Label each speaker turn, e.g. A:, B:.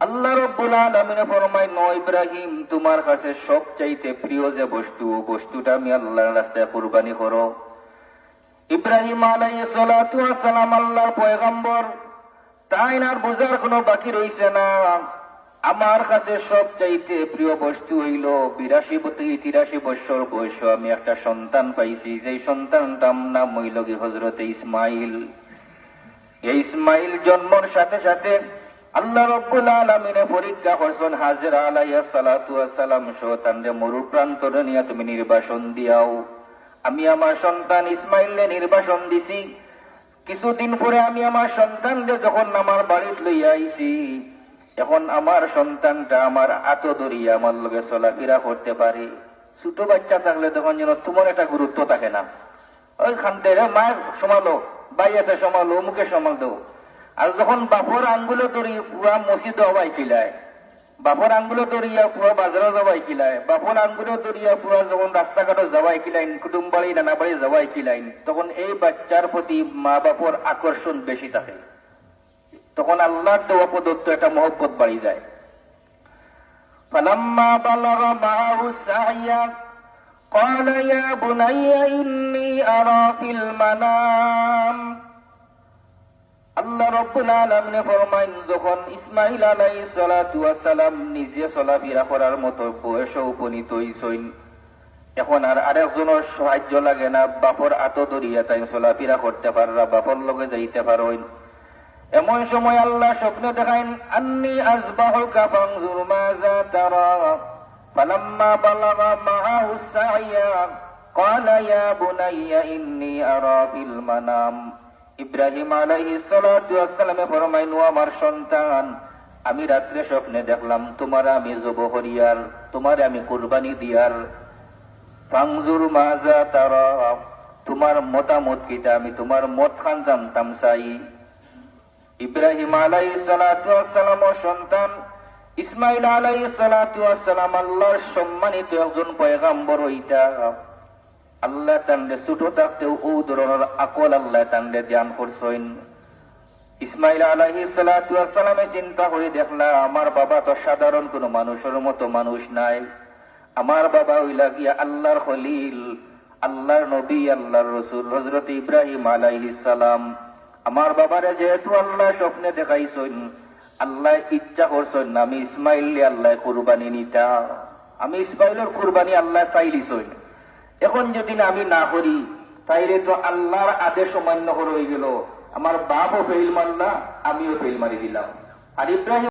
A: আল্লাহ রব্বুল আলামিনে ফরমায় ন ইব্রাহিম, তোমার কাছে সব চাইতে প্রিয় যে বস্তু বস্তুটা আমি আল্লাহর রাস্তায় কুরবানি করো। ইব্রাহিম আলাইহিস সালাতু ওয়াস আল্লাহর পয়গম্বর, তাই আর বোঝার কোনো বাকি রইছে না? আমার কাছে সব চাইতে প্রিয় বস্তু হইল বিরাশি থেকে তিরাশি বছর বয়স, আমি একটা সন্তান পাইছি যে সন্তানটার নাম হইল কি হজরতে ইসমাইল। এই ইসমাইল জন্মর সাথে সাথে আল্লাহ রব্বুল আলমিনে পরীক্ষা করছেন হাজির আলাইয়া সালাতু সালাম সহ তান্ডে মরু প্রান্তরে নিয়ে তুমি নির্বাসন দিয়াও। আমি আমার সন্তান ইসমাইলে নির্বাসন দিছি। কিছুদিন পরে আমি আমার সন্তানকে যখন আমার বাড়িতে লইয়া আইছি, এখন আমার সন্তানটা আমার আতো ধরিয়া আমার লগে চলাফেরা করতে পারে। ছোট বাচ্চা থাকলে তখন যেন তোমার একটা গুরুত্ব থাকে না। ওই রে মায়ের সমালো বাই আছে, সমালো মুখে সমাল। দেও আর যখন বাপর আঙ্গুলো ধরি পুরা মসজিদ হবাই কিলায় বাপর আঙ্গুলো ধরিয়া পুরা বাজারও যাবাই কিলায় বাপর আঙ্গুলো ধরিয়া পুরা যখন রাস্তাঘাটও যাবাই কিলাইন কুটুম বাড়ি নানা বাড়ি যাবাই কিলাইন তখন এই বাচ্চার প্রতি মা বাপর আকর্ষণ বেশি থাকে তখন আল্লাহর দেওয়া প্রদত্ত একটা মহব্বত বাড়ি যায় فلما بلغ معه السعي قال يا بني إني أرى في المنام আল্লাহ রব্বুল আলামিনে ফরমাইন যখন ইসমাইল আলাইহিস সালাতু ওয়াস সালাম নিজে চলাফেরা করার মতো বয়সে উপনীত হইছেন এখন আর আরেকজনের সাহায্য লাগে না বাপর আতো ধরিয়া তাই চলাফেরা করতে পাররা বাপর লগে যাইতে পারেন এমন সময় আল্লাহ স্বপ্ন দেখাইন আন্নি আজবাহুকা ফানজুর মাযা তারা ফালাম্মা বালাগা মাআহু সাইয়া قال يا بني إني أرى في المنام ইব্রাহিম সালাতু ওয়াসসালামে ফরমাইন আমার সন্তান, আমি রাত্রে স্বপ্নে দেখলাম, তোমার আমি জব হরিয়ার তোমার আমি কুরবানি দিয়ার। ফাংজুর মাজা তারা, তোমার মতামত কিটা, আমি তোমার মত খান জানতাম চাই ইব্রাহিম আলাই সালাম সন্তান, ইসমাইল আলাই সালাম আল্লাহর সম্মানিত একজন পয়গাম্বর ওইটা আল্লাহ তান্ডে ছোট থাকতেও ও ধরনের আকল আল্লাহ তান্ডে ধ্যান করছেন। ইসমাইল আলাহি সালামে চিন্তা করে দেখলা আমার বাবা তো সাধারণ কোনো মানুষের মতো মানুষ নাই। আমার বাবা হইলা গিয়া আল্লাহর খলিল, আল্লাহর নবী, আল্লাহর রসুল হজরত ইব্রাহিম আলাইহিস সালাম। আমার বাবারে যেহেতু আল্লাহ স্বপ্নে দেখাইছেন, আল্লাহ ইচ্ছা করছেন আমি ইসমাইল আল্লাহ কুরবানি নিতা আমি ইসমাইলের কুরবানি আল্লাহ চাইলিছেন। এখন যদি না আমি না করি, তাইলে তো আল্লাহর আদেশ অমান্য হয়ে গেল। আমার বাপও ফেল মারলা, আমিও ফেল মারি দিলাম। আর ইব্রাহিম